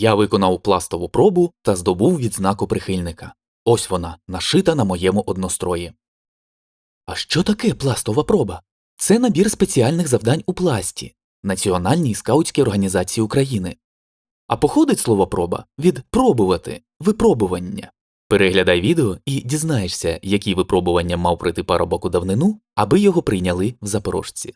Я виконав пластову пробу та здобув відзнаку прихильника. Ось вона, нашита на моєму однострої. А що таке пластова проба? Це набір спеціальних завдань у пласті Національній скаутській організації України. А походить слово проба від пробувати, випробування. Переглядай відео і дізнаєшся, які випробування мав пройти парубок у давнину, аби його прийняли в запорожці.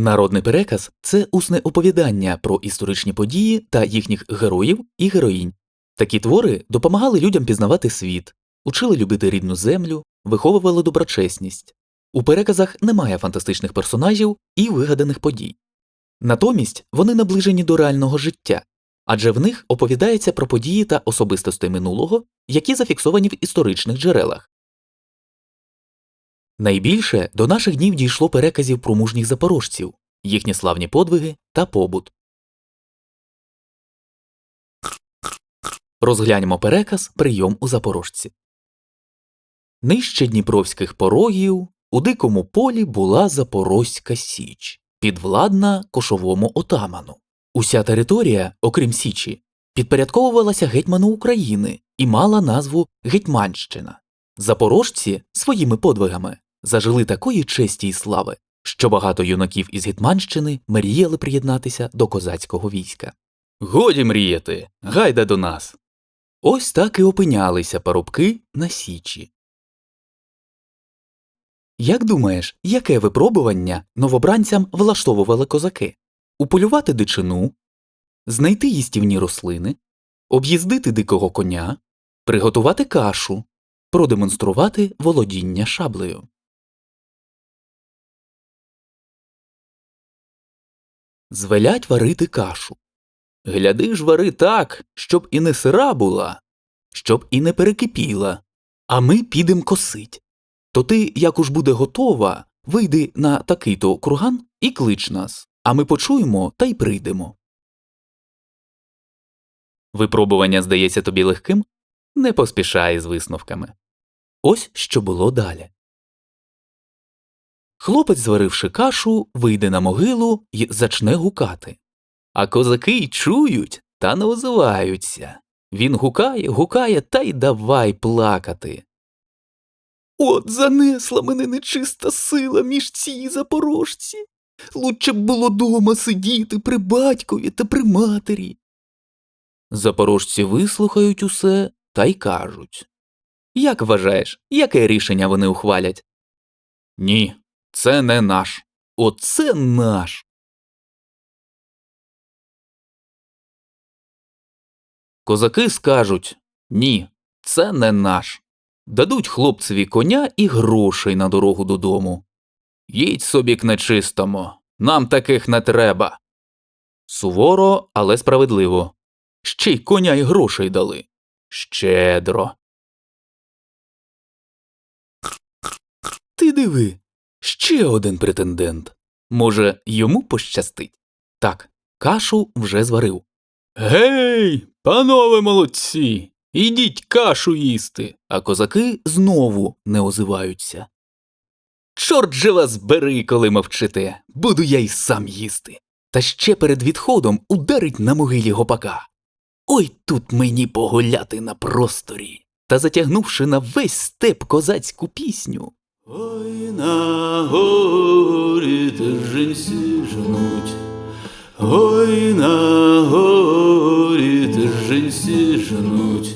Народний переказ це усне оповідання про історичні події та їхніх героїв і героїнь. Такі твори допомагали людям пізнавати світ, учили любити рідну землю, виховували доброчесність. У переказах немає фантастичних персонажів і вигаданих подій. Натомість вони наближені до реального життя, адже в них оповідається про події та особистості минулого, які зафіксовані в історичних джерелах. Найбільше до наших днів дійшло переказів про мужніх запорожців, їхні славні подвиги та побут. Розгляньмо переказ прийом у запорожці. Нижче дніпровських порогів у дикому полі була Запорозька Січ, підвладна кошовому отаману. Уся територія, окрім Січі, підпорядковувалася гетьману України і мала назву Гетьманщина. Запорожці своїми подвигами зажили такої честі й слави, що багато юнаків із Гетьманщини мріяли приєднатися до козацького війська. Годі мріяти, гайда до нас. Ось так і опинялися парубки на Січі. Як думаєш, яке випробування новобранцям влаштовували козаки? Уполювати дичину, знайти їстівні рослини, об'їздити дикого коня, приготувати кашу, продемонструвати володіння шаблею. Звелять варити кашу. Гляди ж вари так, щоб і не сира була, щоб і не перекипіла, а ми підем косить. То ти, як уж буде готова, вийди на такий то круган і клич нас, а ми почуємо та й прийдемо. Випробування здається тобі легким? Не поспішай з висновками. Ось що було далі. Хлопець, зваривши кашу, вийде на могилу і зачне гукати. А козаки й чують та не озиваються. Він гукає, гукає та й давай плакати. От занесла мене нечиста сила між ці запорожці. Лучше б було дома сидіти при батькові та при матері. Запорожці вислухають усе та й кажуть Як вважаєш, яке рішення вони ухвалять? Ні, це не наш. Оце наш. Козаки скажуть Ні, це не наш. Дадуть хлопцеві коня і грошей на дорогу додому. Їдь собі к нечистому, нам таких не треба. Суворо, але справедливо. Ще й коня й грошей дали. Щедро. Ти диви, ще один претендент. Може, йому пощастить? Так, кашу вже зварив. Гей, панове молодці, ідіть кашу їсти, а козаки знову не озиваються. Чорт же вас бери, коли мовчите, буду я й сам їсти. Та ще перед відходом ударить на могилі гопака. Ой тут мені погуляти на просторі. Та затягнувши на весь степ козацьку пісню. Ой на горі терженці жнуть, ой на горі терженці жнуть,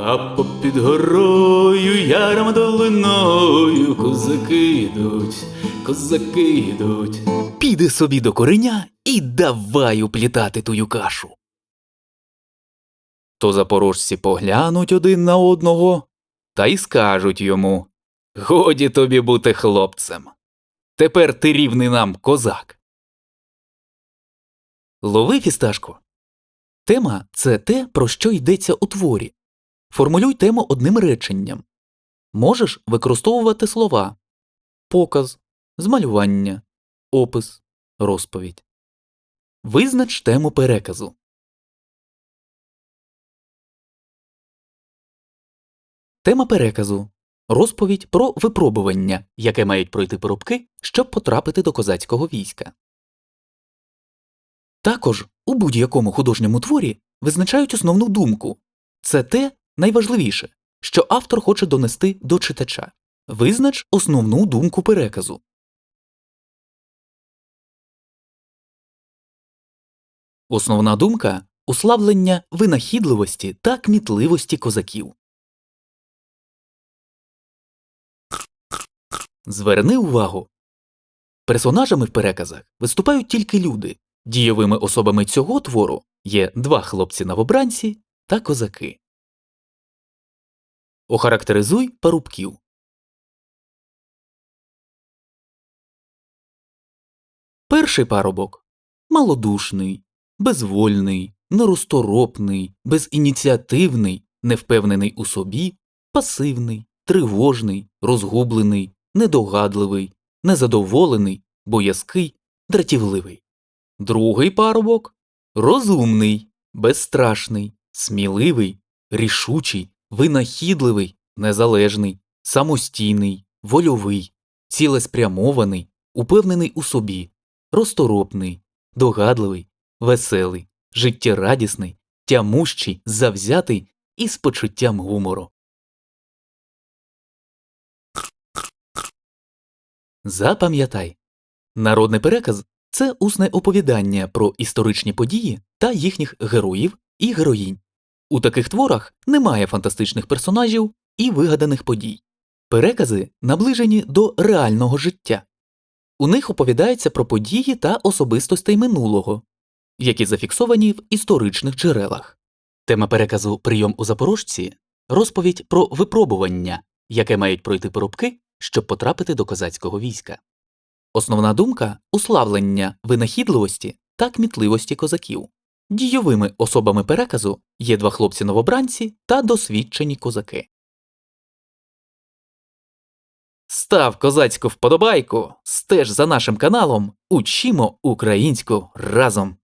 а попід горою яром долиною козаки йдуть, козаки йдуть. Піди собі до кореня і давай уплітати тую кашу. То запорожці поглянуть один на одного та й скажуть йому Годі тобі бути хлопцем. Тепер ти рівний нам козак. Лови фісташку. Тема це те, про що йдеться у творі. Формулюй тему одним реченням. Можеш використовувати слова показ, змалювання, опис, розповідь. Визнач тему переказу. Тема переказу розповідь про випробування, яке мають пройти поробки, щоб потрапити до козацького війська. Також у будь-якому художньому творі визначають основну думку це те найважливіше, що автор хоче донести до читача. Визнач основну думку переказу. Основна думка уславлення винахідливості та кмітливості козаків. Зверни увагу. Персонажами в переказах виступають тільки люди. Дієвими особами цього твору є два хлопці новобранці та козаки. Охарактеризуй парубків. Перший парубок малодушний, безвольний, неросторопний, безініціативний, невпевнений у собі, пасивний, тривожний, розгублений, недогадливий, незадоволений, боязкий, дратівливий. Другий парубок розумний, безстрашний, сміливий, рішучий, винахідливий, незалежний, самостійний, вольовий, цілеспрямований, упевнений у собі, розторопний, догадливий, веселий, життєрадісний, тямущий, завзятий і з почуттям гумору. Запам'ятай, народний переказ це усне оповідання про історичні події та їхніх героїв і героїнь. У таких творах немає фантастичних персонажів і вигаданих подій. Перекази наближені до реального життя. У них оповідається про події та особистостей минулого, які зафіксовані в історичних джерелах. Тема переказу Прийом у Запорожці розповідь про випробування, яке мають пройти поробки, щоб потрапити до козацького війська. Основна думка уславлення винахідливості та кмітливості козаків. Дійовими особами переказу є два хлопці новобранці та досвідчені козаки. Став козацьку вподобайку, стеж за нашим каналом, учімо українську разом.